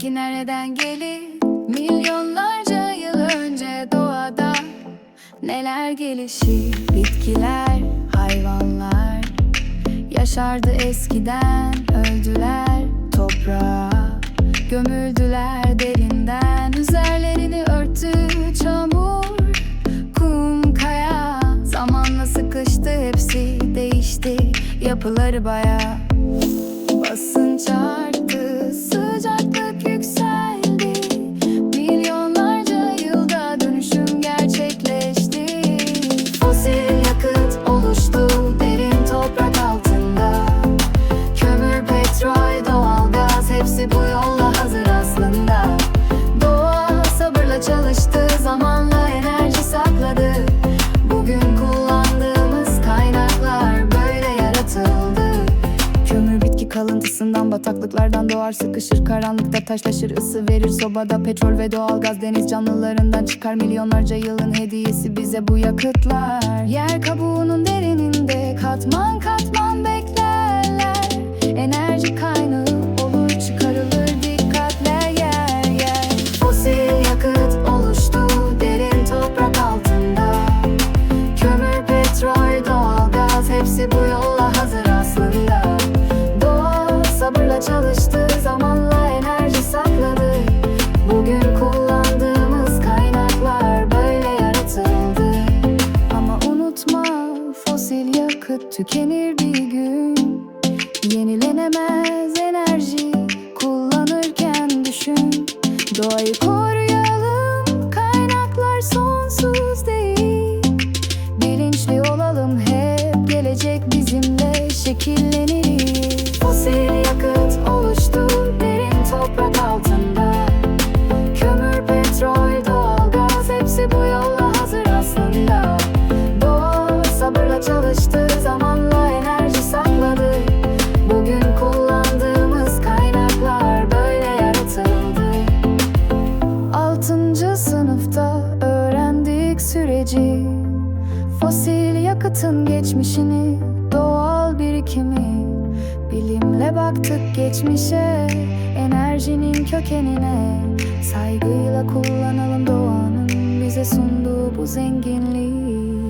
Peki nereden gelir? Milyonlarca yıl önce doğada Neler gelişir? Bitkiler, hayvanlar Yaşardı eskiden öldüler toprağa Gömüldüler derinden Üzerlerini örttü çamur Kum kaya Zamanla sıkıştı hepsi değişti Yapıları baya Basınç kalıntısından bataklıklardan doğar sıkışır Karanlıkta taşlaşır ısı verir sobada Petrol ve doğalgaz deniz canlılarından çıkar. Milyonlarca yılın hediyesi bize bu yakıtlar. Yer kabuğunun tükenir bir gün. Yenilenemez enerji kullanırken düşün. Doğayı koruyalım Fosil yakıtın geçmişini, doğal birikimi. Bilimle baktık geçmişe, enerjinin kökenine. Saygıyla kullanalım doğanın bize sunduğu bu zenginliği